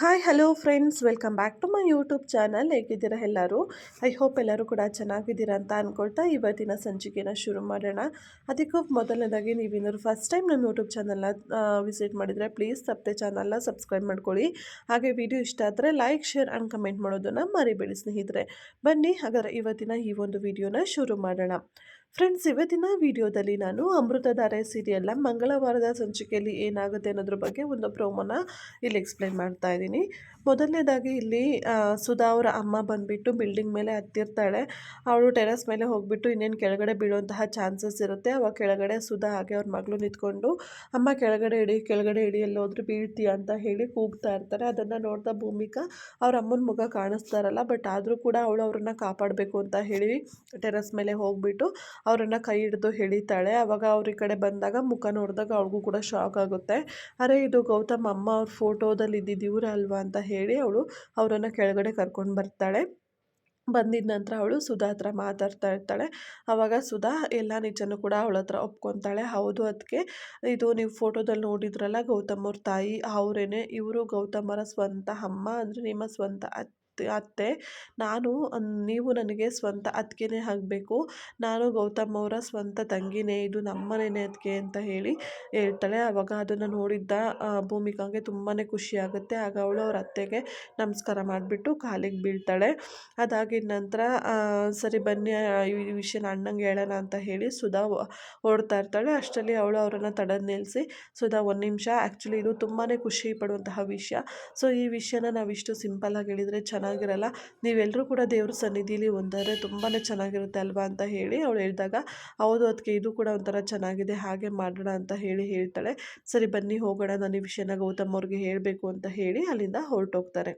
Hi hello friends welcome back to my YouTube channel ಹೇಗಿದ್ದೀರಾ ಎಲ್ಲರೂ? I hope ಎಲ್ಲರೂ ಕೂಡ ಚೆನ್ನಾಗಿದ್ದೀರಾ ಅಂತ ಅಂದ್ಕೊಳ್ತಾ ಇವತ್ತಿನ ಸಂಚಿಕೆನ ಶುರು ಮಾಡೋಣ. ಅದಕ್ಕೂ ಮೊದಲನೇದಾಗಿ ನೀವೇನಾದ್ರು ಫಸ್ಟ್ ಟೈಮ್ ನಮ್ಮ ಯೂಟ್ಯೂಬ್ ಚಾನಲ್ನ ವಿಸಿಟ್ ಮಾಡಿದರೆ ಪ್ಲೀಸ್ ತಪ್ಪದೆ ಚಾನಲ್ನ ಸಬ್ಸ್ಕ್ರೈಬ್ ಮಾಡ್ಕೊಳ್ಳಿ. ಹಾಗೆ ವಿಡಿಯೋ ಇಷ್ಟ ಆದರೆ ಲೈಕ್ ಶೇರ್ ಆ್ಯಂಡ್ ಕಮೆಂಟ್ ಮಾಡೋದನ್ನು ಮರಿಬೇಡಿ ಸ್ನೇಹಿತರೆ. ಬನ್ನಿ ಹಾಗಾದರೆ ಇವತ್ತಿನ ಈ ಒಂದು ವಿಡಿಯೋನ ಶುರು ಮಾಡೋಣ. ಫ್ರೆಂಡ್ಸ್ ಇವತ್ತಿನ ವಿಡಿಯೋದಲ್ಲಿ ನಾನು ಅಮೃತಧಾರೆ ಸೀರಿಯಲ್ನ ಮಂಗಳವಾರದ ಸಂಚಿಕೆಯಲ್ಲಿ ಏನಾಗುತ್ತೆ ಅನ್ನೋದ್ರ ಬಗ್ಗೆ ಒಂದು ಪ್ರೋಮೋನ ಇಲ್ಲಿ ಎಕ್ಸ್ಪ್ಲೈನ್ ಮಾಡ್ತಾ ಇದ್ದೀನಿ. ಮೊದಲನೇದಾಗಿ ಇಲ್ಲಿ ಸುಧಾ ಅವರ ಅಮ್ಮ ಬಂದುಬಿಟ್ಟು ಬಿಲ್ಡಿಂಗ್ ಮೇಲೆ ಹತ್ತಿರ್ತಾಳೆ. ಅವಳು ಟೆರೆಸ್ ಮೇಲೆ ಹೋಗಿಬಿಟ್ಟು ಇನ್ನೇನು ಕೆಳಗಡೆ ಬೀಳುವಂತಹ ಚಾನ್ಸಸ್ ಇರುತ್ತೆ. ಅವಾಗ ಕೆಳಗಡೆ ಸುಧಾ ಹಾಗೆ ಅವ್ರ ಮಗಳು ನಿಂತ್ಕೊಂಡು, ಅಮ್ಮ, ಕೆಳಗಡೆ ಇಡಿ ಕೆಳಗಡೆ ಇಡಿ, ಎಲ್ಲೋದ್ರು ಬೀಳ್ತೀಯ? ಅಂತ ಹೇಳಿ ಕೂಗ್ತಾ ಇರ್ತಾರೆ. ಅದನ್ನು ನೋಡ್ತಾ ಭೂಮಿಕಾ ಅವ್ರ ಅಮ್ಮನ ಮುಖ ಕಾಣಿಸ್ತಾರಲ್ಲ ಬಟ್ ಆದರೂ ಕೂಡ ಅವಳು ಅವ್ರನ್ನ ಕಾಪಾಡಬೇಕು ಅಂತ ಹೇಳಿ ಟೆರೆಸ್ ಮೇಲೆ ಹೋಗಿಬಿಟ್ಟು ಅವರನ್ನು ಕೈ ಹಿಡಿದು ಎಳಿತಾಳೆ ಅವಾಗ ಅವ್ರ ಈ ಕಡೆ ಬಂದಾಗ ಮುಖ ನೋಡಿದಾಗ ಅವ್ಳಿಗೂ ಕೂಡ ಶಾಕ್ ಆಗುತ್ತೆ. ಅರೆ, ಇದು ಗೌತಮ್ ಅಮ್ಮ ಅವ್ರ ಫೋಟೋದಲ್ಲಿ ಇದ್ದಿದ್ದು ಅಲ್ವಾ? ಅಂತ ಹೇಳಿ ಅವಳು ಅವರನ್ನು ಕೆಳಗಡೆ ಕರ್ಕೊಂಡು ಬರ್ತಾಳೆ. ಬಂದಿದ ನಂತರ ಅವಳು ಸುಧಾ ಹತ್ರ ಮಾತಾಡ್ತಾ ಇರ್ತಾಳೆ. ಆವಾಗ ಸುಧಾ ಎಲ್ಲ ನಿಜನೂ ಕೂಡ ಅವಳ ಹತ್ರ ಒಪ್ಕೊತಾಳೆ. ಹೌದು ಅದಕ್ಕೆ ಇದು ನೀವು ಫೋಟೋದಲ್ಲಿ ನೋಡಿದ್ರಲ್ಲ ಗೌತಮ್ ಅವ್ರ ತಾಯಿ, ಅವರೇನೆ ಇವರು ಗೌತಮರ ಸ್ವಂತ ಅಮ್ಮ ಅಂದರೆ ನಿಮ್ಮ ಸ್ವಂತ ಅತ್ತೆ. ನಾನು ನೀವು ನನಗೆ ಸ್ವಂತ ಅತ್ತಿಗೆನೇ ಆಗಬೇಕು ನಾನು ಗೌತಮ್ ಅವರ ಸ್ವಂತ ತಂಗಿನೇ. ಇದು ನಮ್ಮನೇನೇ ಅತ್ತಿಗೆ ಅಂತ ಹೇಳಿ ಹೇಳ್ತಾಳೆ. ಆವಾಗ ಅದನ್ನು ನೋಡಿದ್ದ ಭೂಮಿಕಾಗೆ ತುಂಬಾ ಖುಷಿ ಆಗುತ್ತೆ. ಆಗ ಅವಳು ಅವ್ರ ಅತ್ತೆಗೆ ನಮಸ್ಕಾರ ಮಾಡಿಬಿಟ್ಟು ಕಾಲಿಗೆ ಬೀಳ್ತಾಳೆ. ಅದಾಗಿದ ನಂತರ ಸರಿ ಬನ್ನಿ ಈ ವಿಷಯನ ಅಣ್ಣಂಗೆ ಹೇಳೋಣ ಅಂತ ಹೇಳಿ ಸುಧಾ ಓಡ್ತಾ ಇರ್ತಾಳೆ. ಅಷ್ಟರಲ್ಲಿ ಅವಳು ಅವರನ್ನು ತಡೆದು ನಿಲ್ಲಿಸಿ ಸುಧಾ, ಒಂದು ನಿಮಿಷ. ಆ್ಯಕ್ಚುಲಿ ಇದು ತುಂಬಾ ಖುಷಿ ಪಡುವಂತಹ ವಿಷಯ. ಸೊ, ಈ ವಿಷಯನ ನಾವು ಇಷ್ಟು ಸಿಂಪಲ್ಲಾಗಿ ಹೇಳಿದರೆ ಚೆನ್ನಾಗಿ ಚೆನ್ನಾಗಿರಲ್ಲ. ನೀವೆಲ್ಲರೂ ಕೂಡ ದೇವ್ರ ಸನ್ನಿಧಿಲಿ ಒಂದರೆ ತುಂಬಾ ಚೆನ್ನಾಗಿರುತ್ತೆ ಅಲ್ವಾ ಅಂತ ಹೇಳಿ ಅವಳು ಹೇಳಿದಾಗ, ಹೌದು ಅದಕ್ಕೆ ಇದು ಕೂಡ ಒಂಥರ ಚೆನ್ನಾಗಿದೆ, ಹಾಗೆ ಮಾಡೋಣ ಅಂತ ಹೇಳಿ ಹೇಳ್ತಾಳೆ. ಸರಿ ಬನ್ನಿ ಹೋಗೋಣ, ನಾನು ಈ ವಿಷಯನ ಗೌತಮ್ ಅವ್ರಿಗೆ ಹೇಳಬೇಕು ಅಂತ ಹೇಳಿ ಅಲ್ಲಿಂದ ಹೊರಟೋಗ್ತಾರೆ.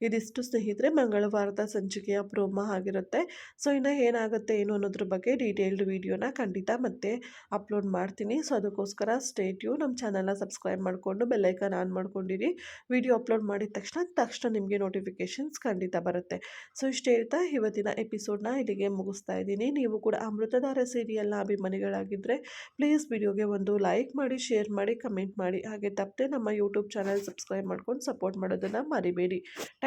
ಇದಿಷ್ಟು ಸ್ನೇಹಿತರೆ, ಮಂಗಳವಾರದ ಸಂಚಿಕೆಯ ಪ್ರೋಮ ಆಗಿರುತ್ತೆ. ಸೊ, ಇನ್ನು ಏನಾಗುತ್ತೆ ಏನು ಅನ್ನೋದ್ರ ಬಗ್ಗೆ ಡೀಟೇಲ್ಡ್ ವೀಡಿಯೋನ ಖಂಡಿತ ಮತ್ತೆ ಅಪ್ಲೋಡ್ ಮಾಡ್ತೀನಿ. ಸೊ, ಅದಕ್ಕೋಸ್ಕರ ಸ್ಟೇಟ್ಯೂ ನಮ್ಮ ಚಾನಲ್ನ ಸಬ್ಸ್ಕ್ರೈಬ್ ಮಾಡಿಕೊಂಡು ಬೆಲ್ಲೈಕನ್ ಆನ್ ಮಾಡ್ಕೊಂಡಿರಿ. ವಿಡಿಯೋ ಅಪ್ಲೋಡ್ ಮಾಡಿದ ತಕ್ಷಣ ತಕ್ಷಣ ನಿಮಗೆ ನೋಟಿಫಿಕೇಷನ್ಸ್ ಖಂಡಿತ ಬರುತ್ತೆ. ಸೊ, ಇಷ್ಟು ಹೇಳ್ತಾ ಇವತ್ತಿನ ಎಪಿಸೋಡ್ನ ಇಲ್ಲಿಗೆ ಮುಗಿಸ್ತಾ ಇದ್ದೀನಿ. ನೀವು ಕೂಡ ಅಮೃತಧಾರ ಸೀರಿಯಲ್ನ ಅಭಿಮಾನಿಗಳಾಗಿದ್ದರೆ ಪ್ಲೀಸ್ ವಿಡಿಯೋಗೆ ಒಂದು ಲೈಕ್ ಮಾಡಿ, ಶೇರ್ ಮಾಡಿ, ಕಮೆಂಟ್ ಮಾಡಿ. ಹಾಗೆ ತಪ್ಪದೆ ನಮ್ಮ ಯೂಟ್ಯೂಬ್ ಚಾನಲ್ ಸಬ್ಸ್ಕ್ರೈಬ್ ಮಾಡ್ಕೊಂಡು ಸಪೋರ್ಟ್ ಮಾಡೋದನ್ನು ಮರಿಬೇಡಿ.